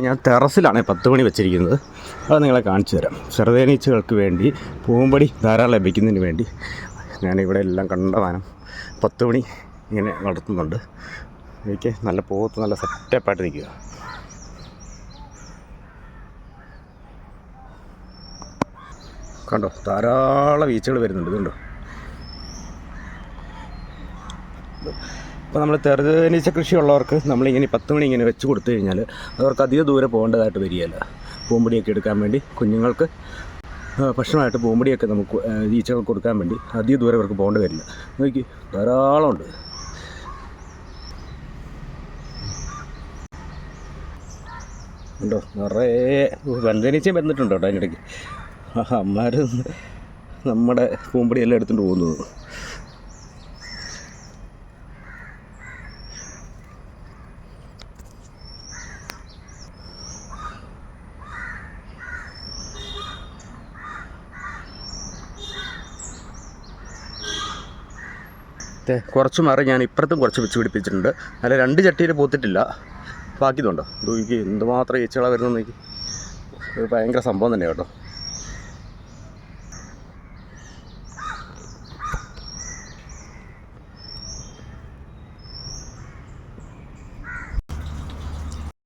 ഞാൻ ടെറസിലാണ് പത്ത് മണി വെച്ചിരിക്കുന്നത്. അത് നിങ്ങളെ കാണിച്ചു തരാം. ചെറുതേനീച്ചകൾക്ക് വേണ്ടി പൂമ്പടി ധാരാളം ലഭിക്കുന്നതിന് വേണ്ടി ഞാനിവിടെ എല്ലാം കണ്ടമാനം പത്ത് മണി ഇങ്ങനെ വളർത്തുന്നുണ്ട് എനിക്ക് നല്ല പോത്ത് നല്ല സെറ്റപ്പായിട്ട് നിൽക്കുക. കണ്ടോ? ധാരാളം ഈച്ചകൾ വരുന്നുണ്ട്. ഇതുണ്ടോ? ഇപ്പോൾ നമ്മൾ തെറുതേനീച്ച കൃഷിയുള്ളവർക്ക് നമ്മളിങ്ങനെ പത്ത് മണി ഇങ്ങനെ വെച്ച് കൊടുത്തു കഴിഞ്ഞാൽ അവർക്ക് അധിക ദൂരെ പോകേണ്ടതായിട്ട് വരികയില്ല. പൂമ്പടിയൊക്കെ എടുക്കാൻ വേണ്ടി കുഞ്ഞുങ്ങൾക്ക് ഭക്ഷണമായിട്ട് പൂമ്പടിയൊക്കെ നമുക്ക് ഈച്ചകൾ ഈച്ചകൾക്ക് കൊടുക്കാൻ വേണ്ടി അധിക ദൂരെ അവർക്ക് പോകേണ്ടി വരില്ല. നോക്കി ധാരാളം ഉണ്ട്? ഉണ്ടോ നിറയെ വെന്തനീച്ചയും വന്നിട്ടുണ്ടോ കേട്ടോ അതിനിടയ്ക്ക്. അമ്മമാർ നമ്മുടെ പൂമ്പടിയെല്ലാം എടുത്തുകൊണ്ട് പോകുന്നത്. കുറച്ച് മാറി ഞാൻ ഇപ്പുറത്തും കുറച്ച് വെച്ച് പിടിപ്പിച്ചിട്ടുണ്ട്. അല്ല രണ്ട് ചട്ടിയിൽ പൂത്തിട്ടില്ല. ബാക്കിയതുണ്ടോ നോക്കി എന്തുമാത്രം ഈച്ചകളാണ് വരുന്നത് ഇത് ഭയങ്കര സംഭവം തന്നെ കേട്ടോ.